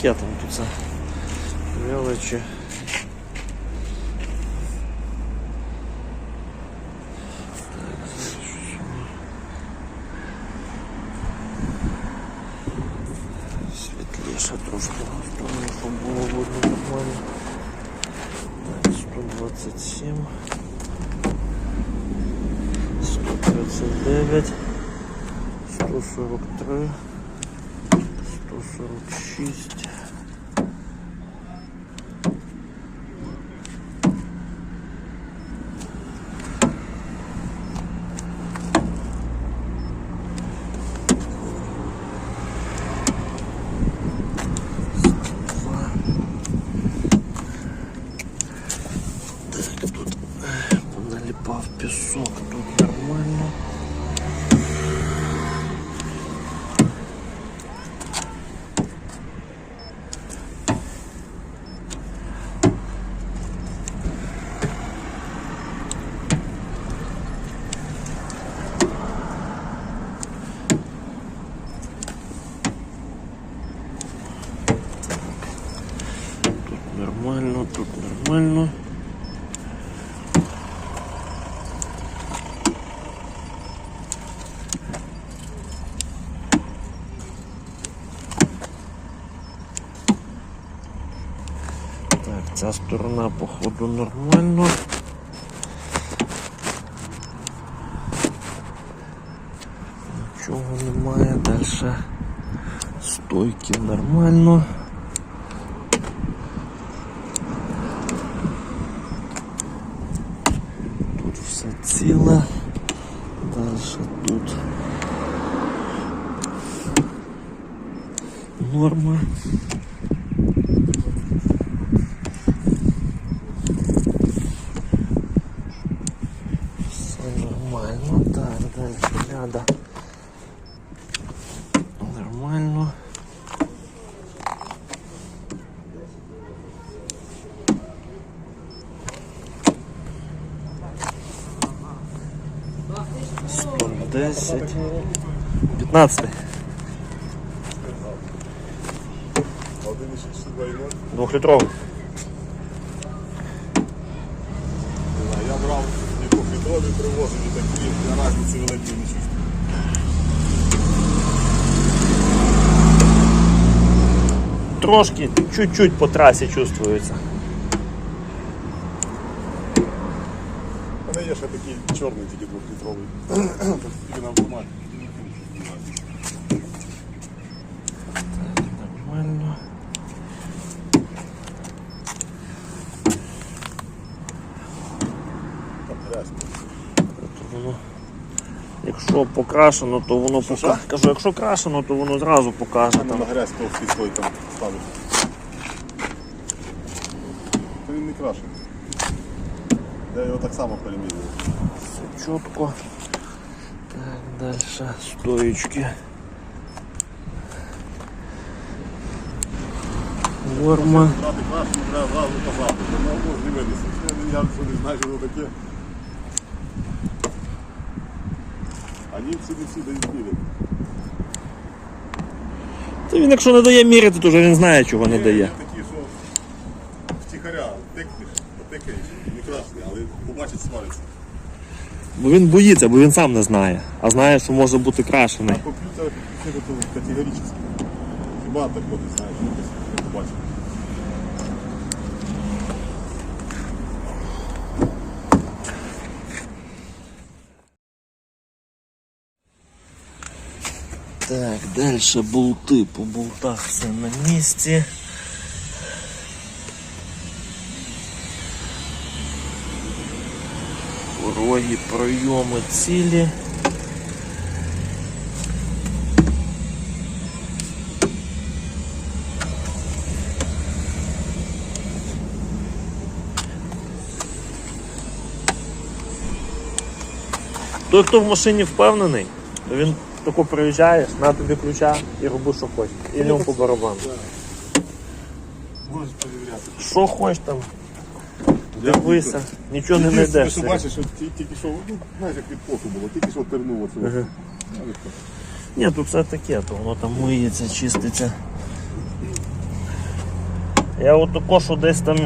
таке там тут це. Світліше трошки настроєно, щоб було видно нормально. Так, 127. 139. 143. 146. Так, тут е, поналіпав пісок, тут нормально. Тут нормально, тут нормально. Так, ця сторона походу нормально. Нічого немає, далі стойки нормально. Тут все ціле. Далі тут норма. 15. 2-літровий. Я брав і кофідові привозив, і такі на разниці великі не чувствую. Трошки чуть-чуть по трасі чувствується. Вони є ще такий чорний тільки двохлітровий. Тільки на автоматі. Якщо покрашено, то воно покаже. Кажу, якщо крашено, то воно зразу покаже Там на грязь товстий слой там ставиш. Він не крашений. Я його так само перемірюю. Все чітко. Так, далі. Брати крашену треба зразу казати. Ну, не. Я, не знаю, що таке. А німці не всі дають. Та він якщо не дає міряти, то вже він знає, чого не дає. Такі, що втіхаря тикнеш, не красний, але побачить свариться. Бо він боїться, бо він сам не знає. А знає, що може бути крашений. А комп'ютер категорично. Хіба так ходить, знаєш, якось не побачить. Так, дальше болти. По болтах все на місці. Пороги, пройоми цілі. Той, хто в машині впевнений, то він тако приїжджаєш, на тобі ключа і роби, що хочеш. І в ньому по барабану. Можеш перевіряти. Що хочеш там, дивися, нічого не Ти знайдеш. що бачиш, що ті- тільки що, ну, знаєш, як від поту було, тільки що тернуло. Ага. Ні, тут все таке, то воно там миється, чиститься. Я от також що десь там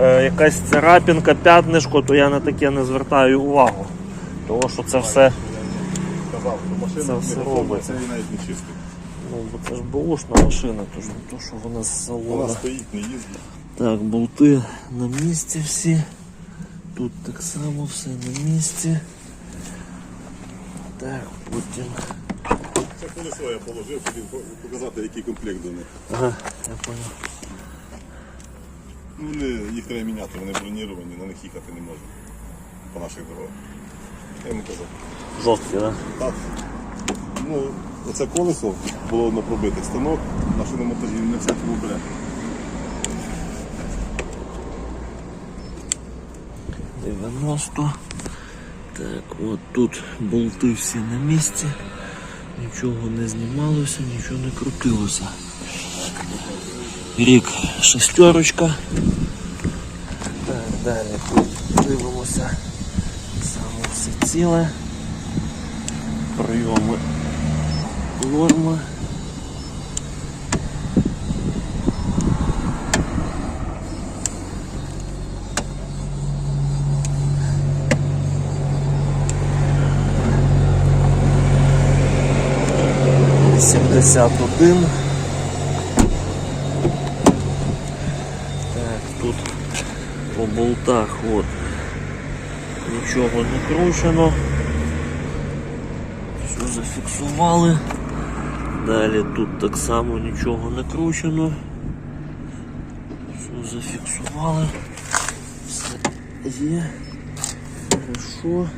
е, якась царапінка, п'ятнишко, то я на таке не звертаю увагу. Тому що це все, Це не все готова, робиться. це її навіть не чистить. ну, бо це ж бушна машина, то ж не то, що вона з Вона салона. стоїть, не їздить. Так, болти на місці всі. Тут так само все на місці. Так, потім. Це колесо я положив, хотів показати, який комплект до них. Ага, я понял. Ну, вони, їх треба міняти, вони броніровані, на них їхати не можна. По наших дорогах. Я йому казав. Жорсткі, да? Так. Ну, оце колесо було на пробитий станок, на шиномонтажі не все того бере. — 90. Так, от тут болти всі на місці. Нічого не знімалося, нічого не крутилося. Рік шестерочка. Так, далі тут дивимося. Саме все ціле. Прийоми норма. Сімдесят один. Так, тут по болтах от нічого не кручено. Все зафіксували. Далі тут так само нічого не кручено. Все зафіксували. Все є. Хорошо.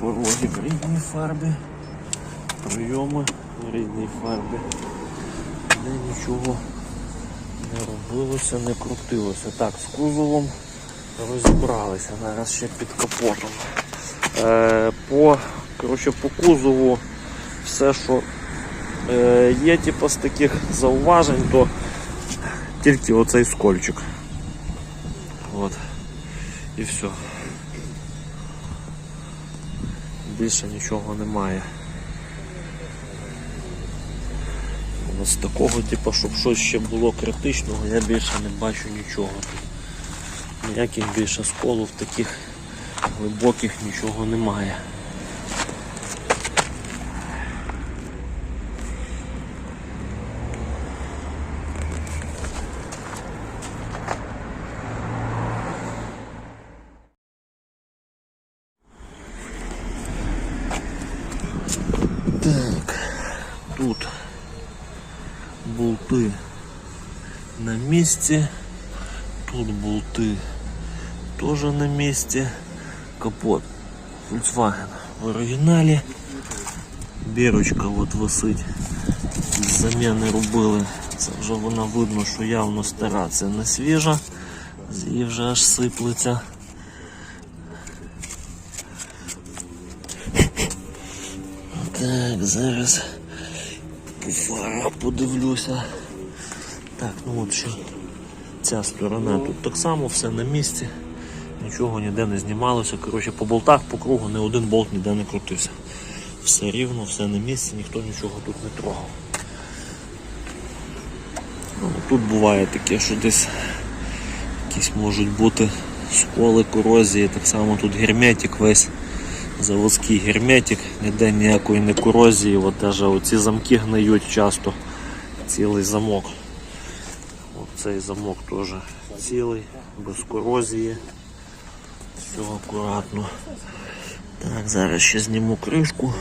Пороги в рідній фарбі. Прийоми в рідній фарбі. Де нічого не робилося, не крутилося. Так, з кузовом розібралися. Зараз ще під капотом. Е, по, коротше, по кузову все, що е, є типу, з таких зауважень, то тільки оцей скольчик. От. І все. Більше нічого немає. Нас такого, типу, щоб щось ще було критичного, я більше не бачу нічого. Ніяких більше сколів таких глибоких нічого немає. Так, тут болти на місці, тут болти теж на місці, капот Volkswagen в оригіналі, бірочка от висить, заміни робили, це вже вона видно, що явно стара, це не свіжа, з її вже аж сиплеться. Так, зараз по подивлюся. Так, ну от ще ця сторона тут так само, все на місці. Нічого ніде не знімалося. Коротше, по болтах по кругу ні один болт ніде не крутився. Все рівно, все на місці, ніхто нічого тут не трогав. Ну, тут буває таке, що десь якісь можуть бути сколи, корозії, так само тут герметик весь заводський герметик, ніде ніякої не корозії, от даже оці замки гниють часто, цілий замок. От цей замок теж цілий, без корозії. Все акуратно. Так, зараз ще зніму кришку,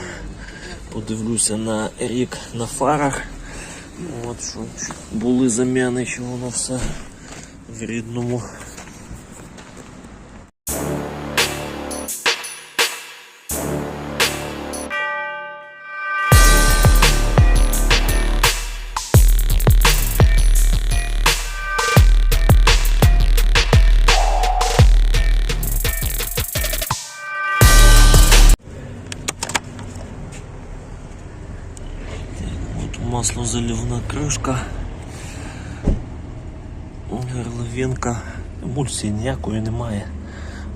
подивлюся на рік на фарах. От що були заміни, що воно все в рідному. От маслозаливна кришка. Горловинка. Емульсії ніякої немає.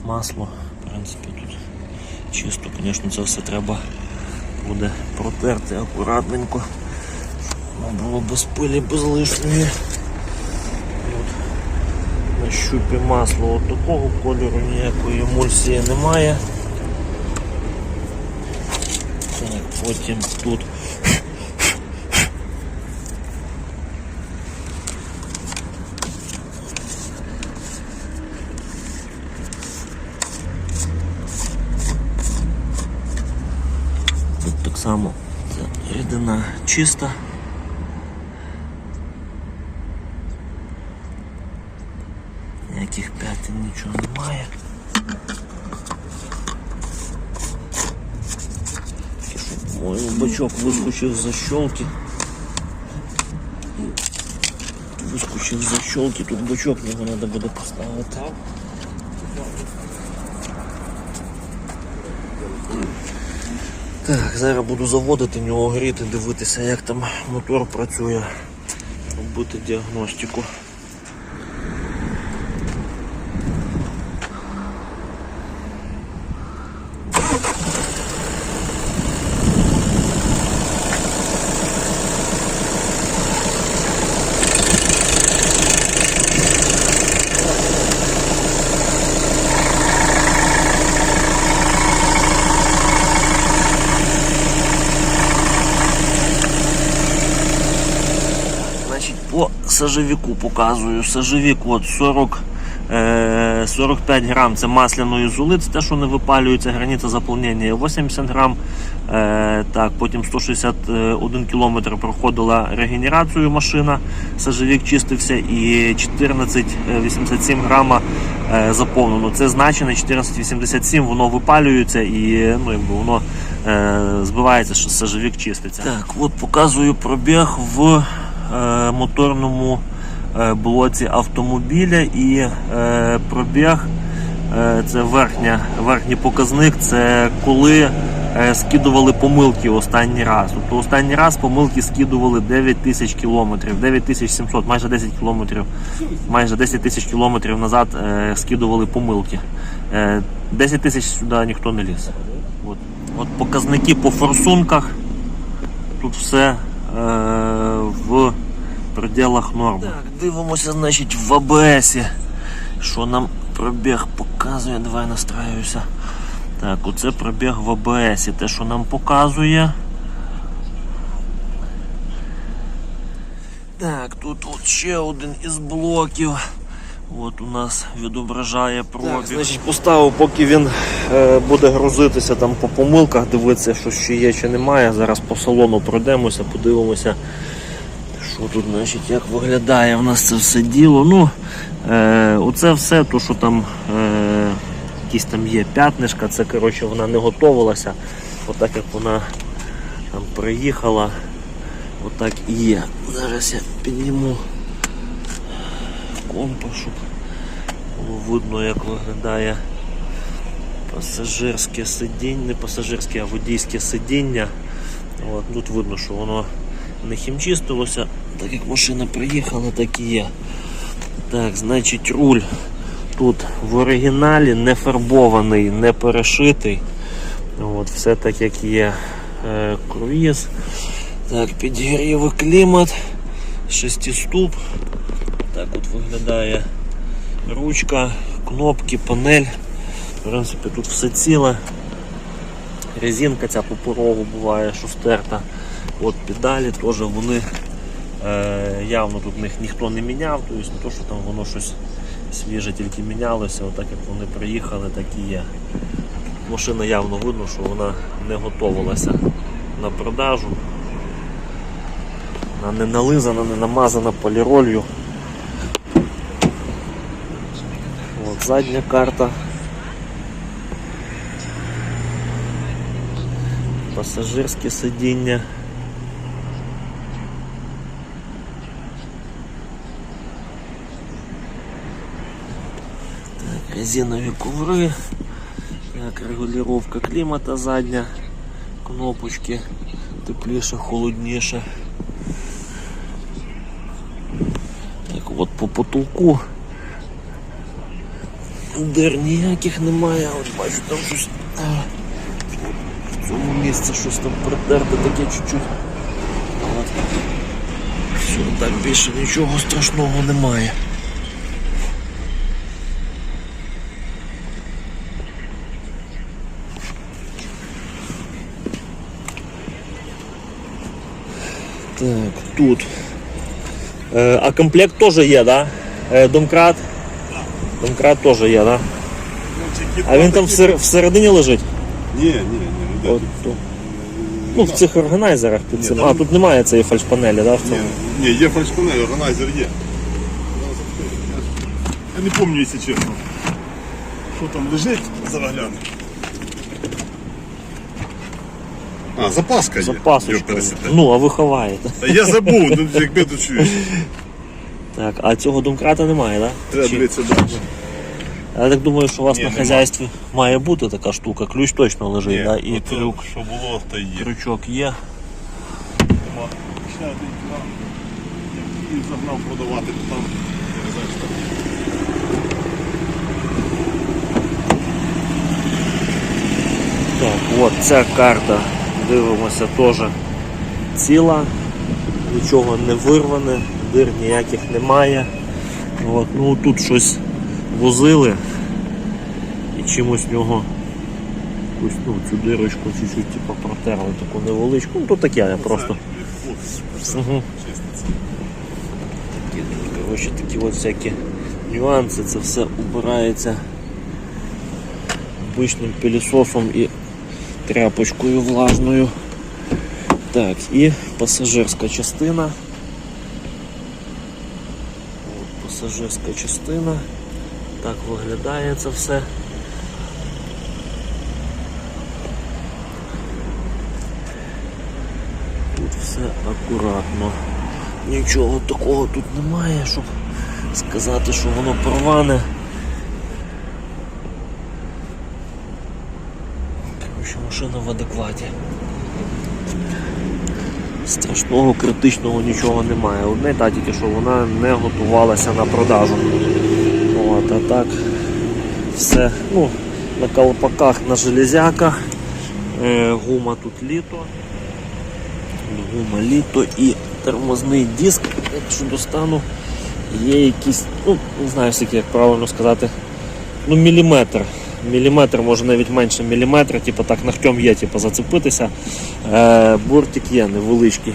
Масло, в принципі, тут чисто, звісно, це все треба буде протерти акуратненько. Було без пилі, без лишньої. На щупі масло от такого кольору ніякої емульсії немає. Так, потім Тут рідина чиста. Ніяких п'ятин нічого немає. Мой бачок вискочив з защолки. Вискочив з защолки, тут бачок його треба буде поставити. Так, зараз буду заводити нього гріти, дивитися, як там мотор працює, робити діагностику. По сажевіку показую. Сажевік от 40, е, 45 грам це масляної золи, це те, що не випалюється, границя заповнення 80 грам. Е, так, потім 161 кілометр проходила регенерацію машина, сажевік чистився і 14,87 грама е, заповнено. Це значення 14,87, воно випалюється і ну, якби воно е, збивається, що сажевік чиститься. Так, от показую пробіг в е, моторному е, блоці автомобіля і е, пробіг. е, Це верхня, верхній показник, це коли е, скидували помилки останній раз. Тобто останній раз помилки скидували 9 тисяч кілометрів, 9700, майже 10 кілометрів, майже 10 тисяч кілометрів назад е, скидували помилки. Е, 10 тисяч сюди ніхто не ліз. От, от показники по форсунках. Тут все е, в пределах норми. Так, дивимося, значить, в АБС. Що нам пробіг показує. Давай настраюся. Так, оце пробіг в АБС. Те, що нам показує. Так, тут от ще один із блоків. От у нас відображає пробіг. Так, значить, поставив, поки він е, буде грузитися там по помилках, дивитися, що ще є чи немає. Зараз по салону пройдемося, подивимося, що тут значить, як виглядає в нас це все діло. Ну, е, оце все, то, що там е, якісь там є п'ятнишка, це коротше, вона не готувалася. Отак як вона там приїхала, отак і є. Зараз я підніму компа, щоб було видно, як виглядає пасажирське сидіння, не пасажирське, а водійське сидіння. От, тут видно, що воно не хімчистилося, так як машина приїхала, так і є. Так, значить руль тут в оригіналі не фарбований, не перешитий. От, все так як є е, круїз. Так, підігрів клімат, шестиступ. Так от виглядає ручка, кнопки, панель. В принципі, тут все ціле. Резинка ця по порогу буває, що стерта. От педалі теж вони явно тут них ніхто не міняв, тобто не то, що там воно щось свіже тільки мінялося, отак як вони приїхали, так і є. Машина явно видно, що вона не готувалася на продажу. Вона не нализана, не намазана поліролью. От задня карта. Пасажирське сидіння. Резинові коври. Так, регулировка клімата задня. Кнопочки тепліше, холодніше. Так, от по потолку дир ніяких немає, от бачу там щось в цьому місце щось там притерте таке чуть-чуть. Все, так більше нічого страшного немає. Так, тут. Е, а комплект теж є, да? Е, домкрат? Домкрат теж є, да? А він там всер- всередині лежить? Ні, ні, ні, не От, то. Ну, в цих органайзерах під Ні, цим. там- А, тут немає цієї фальшпанелі, да, в Ні, цьому? ні, є фальшпанель, органайзер є. Я не пам'ятаю, якщо чесно. Що там лежить, зараз А, запаска є. Запасочка. Ну, а ви ховаєте. Та я забув, ну, якби ти чуєш. Так, а цього домкрата немає, так? Треба Чи- дивитися далі. Я так думаю, що у вас Ні, на нема. хазяйстві має бути така штука. Ключ точно лежить, да? і ото, крюк. Що було, то є. Крючок є. Ще один кран. Який загнав продавати, то там я не знаю, що там. Так, от ця карта, дивимося, теж ціла, нічого не вирване, дир ніяких немає. От, ну тут щось возили і чимось нього якусь, ну, цю дирочку чуть-чуть типу, протерли таку невеличку. Ну тут таке просто. Угу. Такі, коротше, такі от всякі нюанси, це все убирається обичним пилісосом і тряпочкою влажною. Так, і пасажирська частина. От пасажирська частина. Так виглядає це все. Тут все акуратно. Нічого такого тут немає, щоб сказати, що воно порване. Короче, машина в адекваті. Страшного, критичного нічого немає. Одне та тільки, що вона не готувалася на продажу. От, а так все. Ну, на колпаках, на железяках. Е, гума тут літо. Гума літо і тормозний диск, якщо достану, є якісь, ну, не знаю як правильно сказати, ну, міліметр. Міліметр, може навіть менше міліметра, типу так ногтем є, типу, зацепитися. Е, бортик є невеличкий.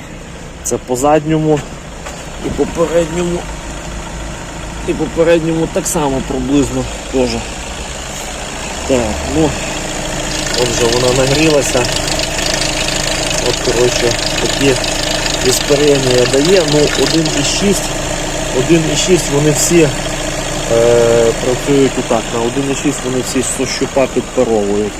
Це по задньому і по передньому. І по передньому так само приблизно теж. Так, ну, от вже вона нагрілася. От, коротше, такі іспарення дає. Ну, 1,6, 1,6 вони всі е, працюють отак. На 1,6 вони всі з щупа підпаровують.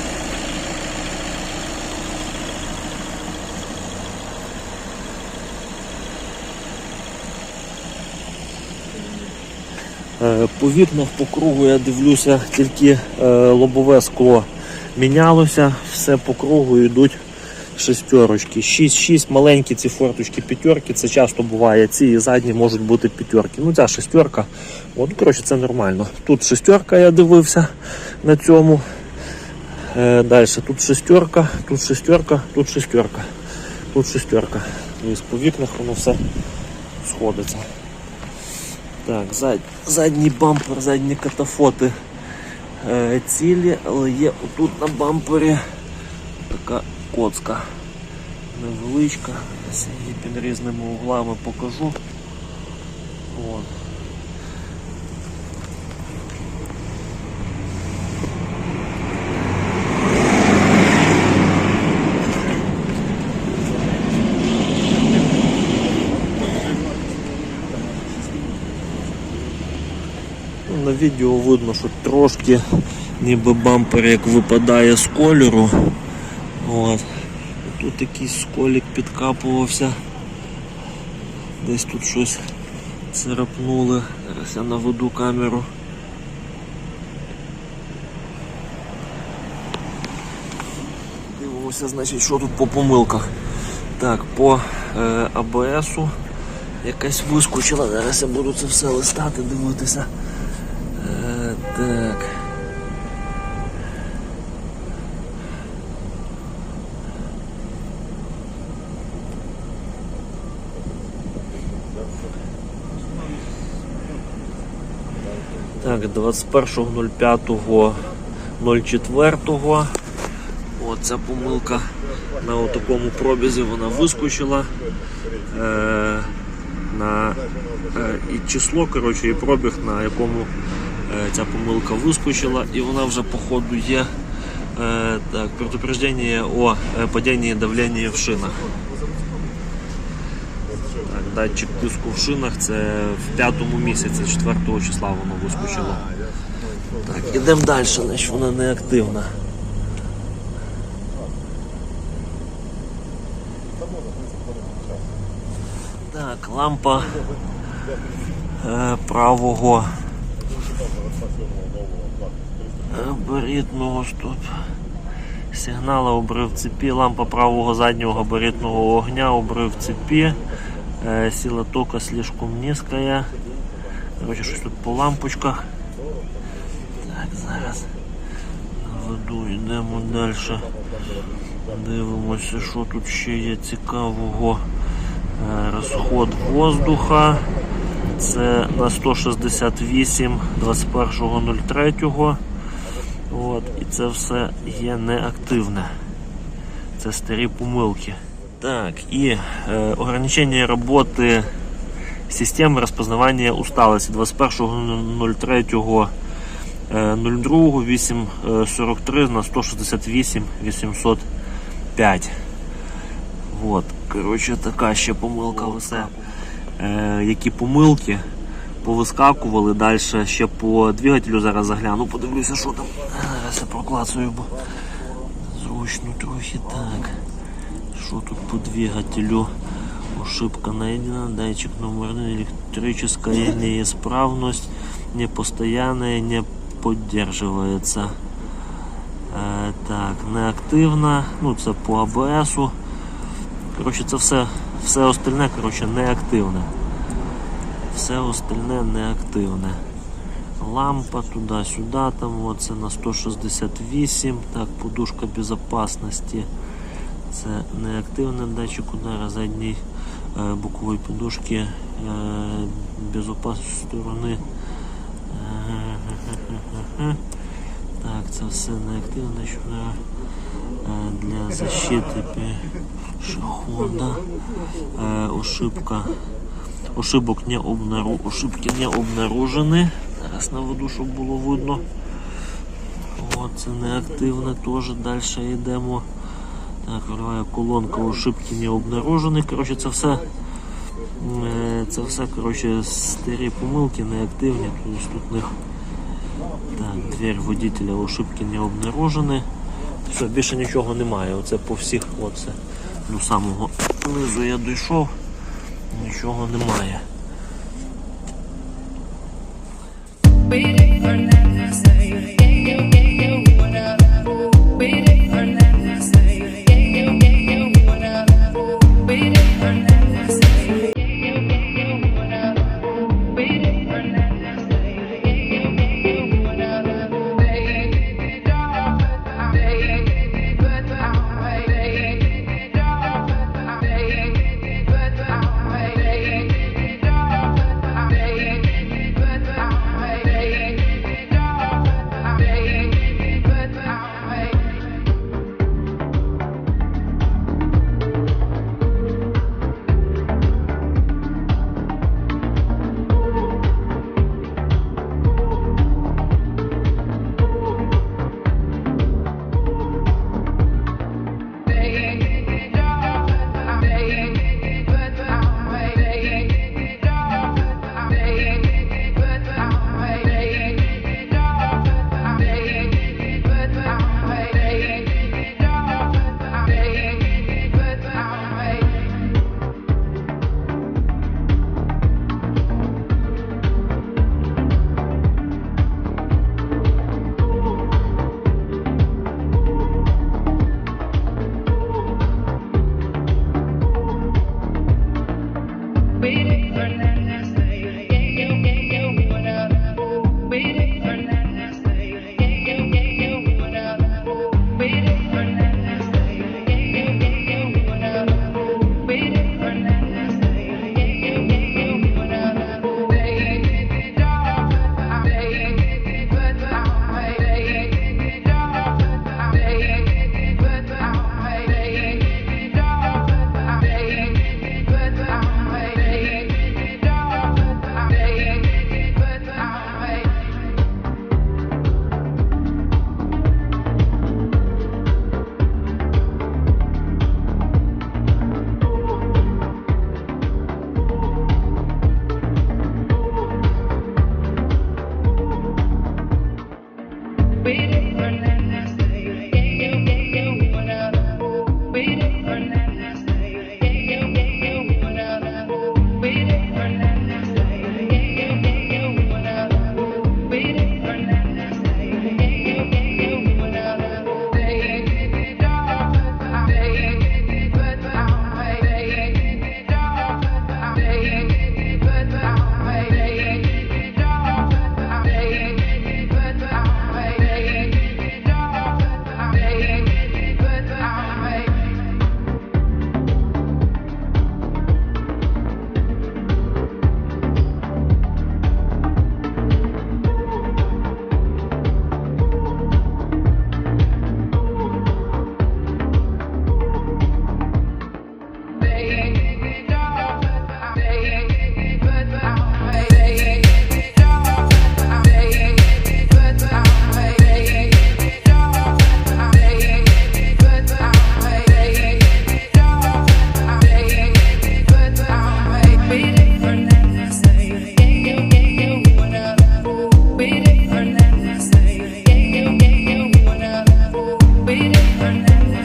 Е, По вікнах по кругу я дивлюся, тільки е, лобове скло мінялося, все по кругу йдуть шестерочки. 6-6 маленькі ці форточки п'ятерки, це часто буває. Ці і задні можуть бути п'ятерки. Ну ця шестерка, от, коротше, це нормально. Тут шестерка, я дивився на цьому. Е, Далі тут шестерка, тут шестерка, тут шестерка, тут шестерка. Тобто по вікнах воно все сходиться. Так, зад, задній бампер, задні катафоти е, цілі, але є отут на бампері така коцка невеличка. Я її під різними углами покажу. От. На відео видно, що трошки ніби бампер як випадає з кольору. От. Тут якийсь сколік підкапувався. Десь тут щось царапнули. Зараз я наведу камеру. Дивимося, значить, що тут по помилках. Так, по е, АБСу якась вискочила. Зараз я буду це все листати, дивитися. Е, так. Так, 21.05.04. Оця помилка на такому пробізі вона вискочила. Е, на, е, і число, коротше, і пробіг, на якому е, ця помилка вискочила, і вона вже по ходу є е, так, предупреждение о е, падінні давлення в шинах. Датчик тиску в шинах це в п'ятому місяці, 4 числа воно вискочило. Так, ідемо далі, значить вона не активна. Так, лампа е, правого габаритного стоп. Сигнала обрив цепі, лампа правого заднього габаритного огня, обрив цепі. Е, сила тока слишком низькая. Короче, щось тут по лампочках. Так, зараз наведу, йдемо далі. Дивимося, що тут ще є цікавого. Е, Розход воздуха. Це на 168 21.03. І це все є неактивне. Це старі помилки. Так, и э, ограничение работы системы распознавания усталости 21.03 е, 02 843 на 168 805. Вот, коротше, така ще помилка. Все. Е, які помилки повискакували далі ще по двигателю зараз загляну, подивлюся, що там. Зараз я проклацаю, бо зручно трохи так. Что тут по двигателю? Ошибка найдена. Датчик номер один. Электрическая неисправность. Непостоянная, не поддерживается. Е, так, неактивна. Ну, це по АБСу. Коротше, це все, все остальне, коротше, неактивне. Все остальне неактивне. Лампа туди-сюди, там оце на 168. Так, подушка безопасности. Це неактивний датчик удара задньої е, бокової подушки е, безопасної сторони. Так, це все неактивний датчик удара для защити пішохода. Е, Ошибка. Ошибок не обнару... Ошибки не обнаружені. Зараз наведу, щоб було видно. О, це неактивне теж. Далі йдемо. Рульова колонка ошибки не обнаружені. Коротше, це все. е, Це все коротше, старі помилки, неактивні. Тобто тут них так, дверь водителя ошибки не обнаружені. Все, більше нічого немає. Оце по всіх, оце до самого низу я дійшов, нічого немає.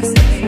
Say